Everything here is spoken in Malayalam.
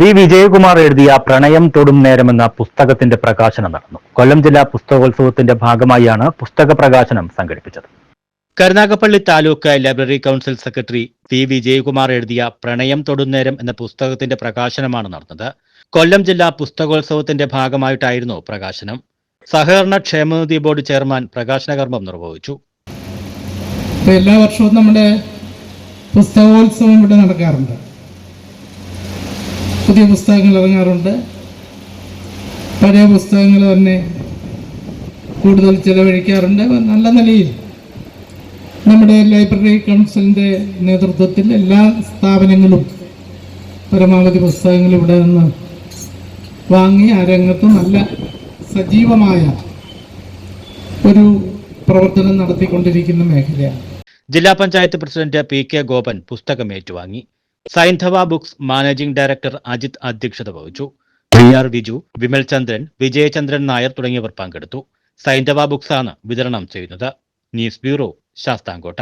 വി. വിജയകുമാർ എഴുതിയ പ്രണയം തൊടും നേരം എന്ന പുസ്തകത്തിന്റെ പ്രകാശനം നടന്നു. കൊല്ലം ജില്ലാ പുസ്തകോത്സവത്തിന്റെ ഭാഗമായാണ് പുസ്തക പ്രകാശനം സംഘടിപ്പിച്ചത്. Karunagappally taluk library council secretary V. Vijayakumar എഴുതിയ പ്രണയം തൊടും നേരം എന്ന പുസ്തകത്തിന്റെ പ്രകാശനമാണ് നടന്നത്. കൊല്ലം ജില്ലാ പുസ്തകോത്സവത്തിന്റെ ഭാഗമായിട്ടായിരുന്നു പ്രകാശനം. സഹകരണ ക്ഷേമനിധി ബോർഡ് ചെയർമാൻ പ്രകാശന കർമ്മം നിർവഹിച്ചു. എല്ലാ വർഷവും നമ്മുടെ പുസ്തകോത്സവം ഇവിടെ നടക്കാറുണ്ട്. പുതിയ പുസ്തകങ്ങൾ ഇറങ്ങാറുണ്ട്. പഴയ പുസ്തകങ്ങൾ തന്നെ കൂടുതൽ ചിലവഴിക്കാറുണ്ട്. നല്ല നിലയിൽ നമ്മുടെ ലൈബ്രറി കൗൺസിലിന്റെ നേതൃത്വത്തിൽ എല്ലാ സ്ഥാപനങ്ങളും പരമാവധി പുസ്തകങ്ങൾ ഇവിടെ നിന്ന് വാങ്ങി ആ രംഗത്ത് നല്ല സജീവമായ ഒരു പ്രവർത്തനം നടത്തിക്കൊണ്ടിരിക്കുന്ന മേഖലയാണ്. ജില്ലാ panchayat president P K Gopan പുസ്തകം ഏറ്റുവാങ്ങി. Saindhava books managing director Ajith അധ്യക്ഷത വഹിച്ചു. വി ആർ വിജു വിമൽ ചന്ദ്രൻ വിജയചന്ദ്രൻ നായർ തുടങ്ങിയവർ പങ്കെടുത്തു. സൈന്ധവ ബുക്സ് ആണ് വിതരണം ചെയ്യുന്നത്. News bureau Sasthamkotta.